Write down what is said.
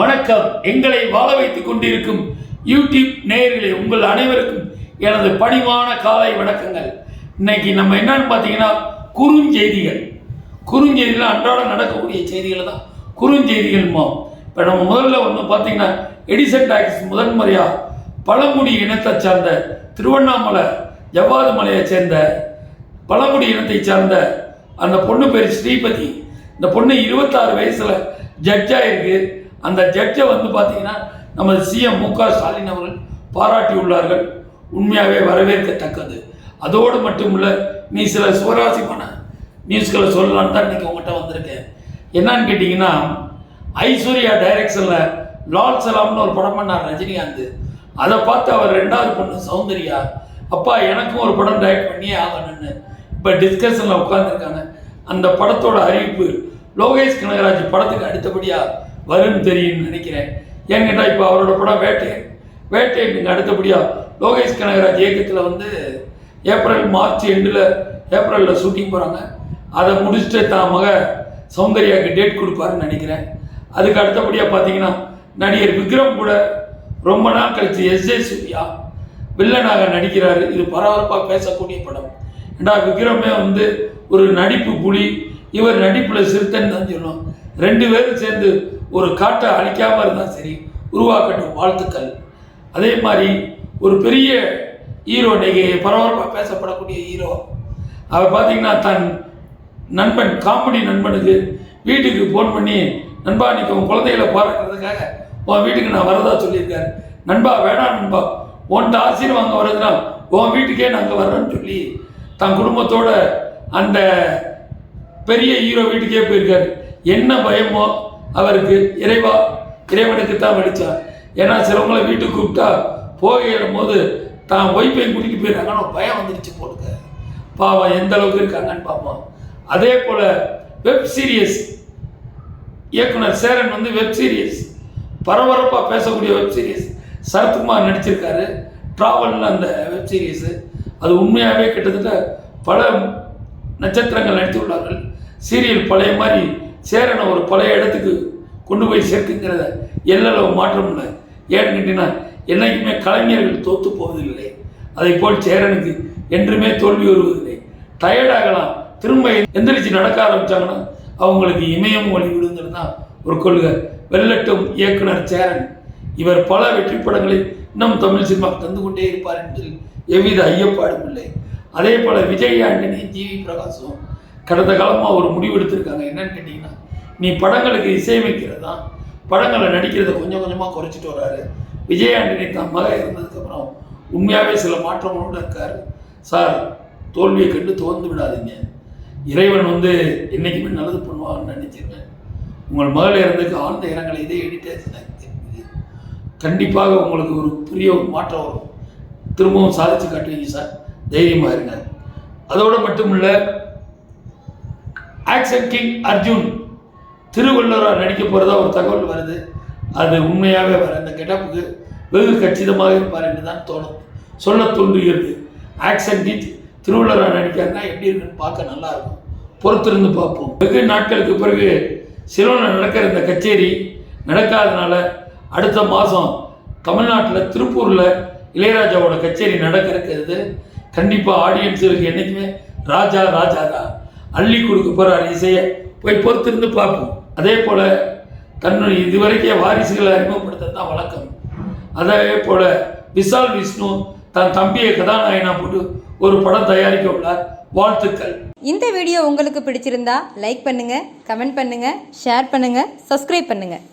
வணக்கம். எங்களை வாழ வைத்துக் கொண்டிருக்கும் யூடியூப் நேயர்களே உங்கள் அனைவருக்கும் எனது பணிவான காலை வணக்கங்கள். இன்னைக்கு நம்ம என்னன்னு பார்த்தீங்கன்னா குறுஞ்செய்திகள். குறுஞ்செய்திகள் அன்றாடம் நடக்கக்கூடிய செய்திகளை தான். குறுஞ்செய்திகள்மா இப்போ நம்ம முதல்ல ஒன்று பார்த்தீங்கன்னா எடிசன் டாக்ஸ் முதன்முறையாக பழங்குடி இனத்தை சார்ந்த திருவண்ணாமலை ஜவ்வாது மலையை சேர்ந்த பழங்குடி இனத்தைச் சார்ந்த அந்த பொண்ணு பேர் ஸ்ரீபதி. இந்த பொண்ணு இருபத்தாறு வயசில் ஜட்ஜாக இருக்கு அந்த ஜட்ஜை வந்து பார்த்தீங்கன்னா நமது சிஎம் மு க ஸ்டாலின் அவர்கள் பாராட்டி உள்ளார்கள். உண்மையாகவே வரவேற்கத்தக்கது. அதோடு மட்டுமில்ல நீ சில சுவராசியமான நியூஸ்களை சொல்லலான்னு தான் இன்னைக்கு உங்கள்கிட்ட வந்திருக்கேன். என்னன்னு கேட்டிங்கன்னா ஐஸ்வர்யா டைரக்ஷனில் லால் சலாம்னு ஒரு படம் பண்ணார் ரஜினிகாந்த். அதை பார்த்து அவர் ரெண்டாவது பொண்ணு சௌந்தர்யா அப்பா எனக்கும் ஒரு படம் டைரக்ட் பண்ணியே ஆகணும்னு இப்போ டிஸ்கஷனில் உட்காந்துருக்காங்க அந்த படத்தோட அறிவிப்பு லோகேஷ் கனகராஜ் படத்துக்கு அடுத்தபடியாக வரும்னு தெரியும்னு நினைக்கிறேன். ஏன்னு கேட்டால் இப்போ அவரோட படம் வேட்டையன் வேட்டையனுக்கு அடுத்தபடியாக லோகேஷ் கனகராஜ் இயக்கத்தில் வந்து ஏப்ரல் மார்ச் எண்டில் ஏப்ரலில் ஷூட்டிங் போகிறாங்க அதை முடிச்சுட்டு தான் மக சௌந்தர்யாவுக்கு டேட் கொடுப்பாருன்னு நினைக்கிறேன். அதுக்கு அடுத்தபடியாக பார்த்தீங்கன்னா நடிகர் விக்ரம் கூட ரொம்ப நாள் கழித்து எஸ் ஜே சூர்யா வில்லனாக நடிக்கிறார். இது பரபரப்பாக பேசக்கூடிய படம். ஏண்டா விக்ரமே வந்து ஒரு நடிப்பு புலி. இவர் நடிப்பில் சிறுத்தைன்னு தான் சொல்லுவோம் ரெண்டு பேரும் சேர்ந்து ஒரு காட்டை அழிக்காமல் இருந்தால் சரி உருவாக்கட்டும் வாழ்த்துக்கள். அதே மாதிரி ஒரு பெரிய ஹீரோ இன்னைக்கு பரபரப்பாக பேசப்படக்கூடிய ஹீரோ. அவர் பார்த்தீங்கன்னா தன் நண்பன் காமெடி நண்பனுக்கு வீட்டுக்கு ஃபோன் பண்ணி நண்பா இன்னைக்கு உன் குழந்தைகளை பாராட்டுறதுக்காக உன் வீட்டுக்கு நான் வரதா சொல்லியிருக்காரு. நண்பா வேணாம் நண்பா உன்ட்ட ஆசீர்வாங்க வர்றதுனா உன் வீட்டுக்கே நாங்கள் வர்றோன்னு சொல்லி தன் குடும்பத்தோட அந்த பெரிய ஹீரோ வீட்டுக்கே போயிருக்காரு. என்ன பயமோ அவருக்கு இறைவா இறைவனுக்கு தான் வடிச்சார் ஏன்னா சிலவங்களை வீட்டுக்கு கூப்பிட்டா போகிற போது தான் ஒய்ஃபையும் கூட்டிகிட்டு போயிடுறாங்கன்னு பயம் வந்துடுச்சு போடுங்க பாவம் எந்த அளவுக்கு இருக்காங்கன்னு பார்ப்போம் அதே போல் வெப் சீரியஸ் இயக்குனர் சேரன் வந்து வெப் சீரியஸ் பரபரப்பாக பேசக்கூடிய வெப் சீரியஸ் சரத்குமார் நடிச்சிருக்காரு. ட்ராவல்னு அந்த வெப் சீரிஸு அது உண்மையாகவே கிட்டத்தட்ட பல நட்சத்திரங்கள் நடித்துள்ளார்கள். சீரியல் பழைய மாதிரி சேரனை ஒரு பழைய இடத்துக்கு கொண்டு போய் சேர்க்குங்கிறத எல்லளவு மாற்றம் இல்லை. ஏன்னு கேட்டீங்கன்னா என்னைக்குமே கலைஞர்கள் தோத்து போவதில்லை. அதை போல் சேரனுக்கு என்றுமே தோல்வி வருவதில்லை. டயர்டாகலாம் திரும்ப எந்திரிச்சு நடக்க ஆரம்பித்தாங்கன்னா அவங்களுக்கு இமயம் ஒளி விடுங்கிறது தான் ஒரு கொள்கை. வெள்ளட்டும் இயக்குனர் சேரன். இவர் பல வெற்றி படங்களை இன்னும் தமிழ் சினிமாவுக்கு தந்து கொண்டே இருப்பார் என்பதில் எவ்வித ஐயப்பாடும் இல்லை. அதே போல விஜய் ஆண்டனி ஜிவி பிரகாசும் கடந்த காலமாக ஒரு முடிவு எடுத்திருக்காங்க. என்னன்னு கேட்டிங்கன்னா நீ படங்களுக்கு இசையமைக்கிறது? தான் படங்களை நடிக்கிறத கொஞ்சம் கொஞ்சமாக குறைச்சிட்டு வர்றாரு விஜய் ஆண்டனி தான் மக இருந்ததுக்கப்புறம் உண்மையாகவே சில மாற்றங்களோடு இருக்கார். சார் தோல்வியை கண்டு துவந்து விடாதீங்க. இறைவன் வந்து என்றைக்குமே நல்லது பண்ணுவான்னு நினைச்சிருக்கேன் உங்கள் மகள் இறந்துக்கு ஆழ்ந்த இரங்கலை இதே எடிட்டேஷன் கண்டிப்பாக உங்களுக்கு ஒரு பெரிய ஒரு மாற்றம் வரும். திரும்பவும் சாதித்து காட்டுவீங்க சார். தைரியமாக இருங்க. அதோடு மட்டும் இல்லை ஆக்ஷன் கிங் அர்ஜுன் திருவள்ளுவராக நடிக்க போகிறதா ஒரு தகவல் வருது. அது உண்மையாகவே வர அந்த கெட்டப்புக்கு வெகு கச்சிதமாக இருப்பார் என்று தான் தோணும். சொல்ல தோன்றுகிறது ஆக்ஷன் கிங் திருவள்ளுவராக நடிக்காருன்னா எப்படி இருக்குன்னு பார்க்க நல்லா இருக்கும். பொறுத்திருந்து பார்ப்போம். வெகு நாட்களுக்கு பிறகு சிலோனில் நடக்கிற இந்த கச்சேரி நடக்காதனால அடுத்த மாதம் தமிழ்நாட்டில் திருப்பூரில் இளையராஜாவோட கச்சேரி நடக்க இருக்கிறது கண்டிப்பாக ஆடியன்ஸுக்கு என்றைக்குமே ராஜா ராஜா தான் அள்ளி கொடுக்க போகிறார் இசையை. போய் பொறுத்திருந்து பார்ப்போம். அதே போல் தன்னுடைய இதுவரைக்கும் வாரிசுகளை அறிமுகப்படுத்த தான் வழக்கம். அதே போல் விசால் விஷ்ணு தன் தம்பியை கதாநாயகனா போட்டு ஒரு படம் தயாரிக்க உள்ளார். வாழ்த்துக்கள். இந்த வீடியோ உங்களுக்கு பிடிச்சிருந்தா லைக் பண்ணுங்கள் கமெண்ட் பண்ணுங்கள் ஷேர் பண்ணுங்கள் சப்ஸ்கிரைப் பண்ணுங்கள்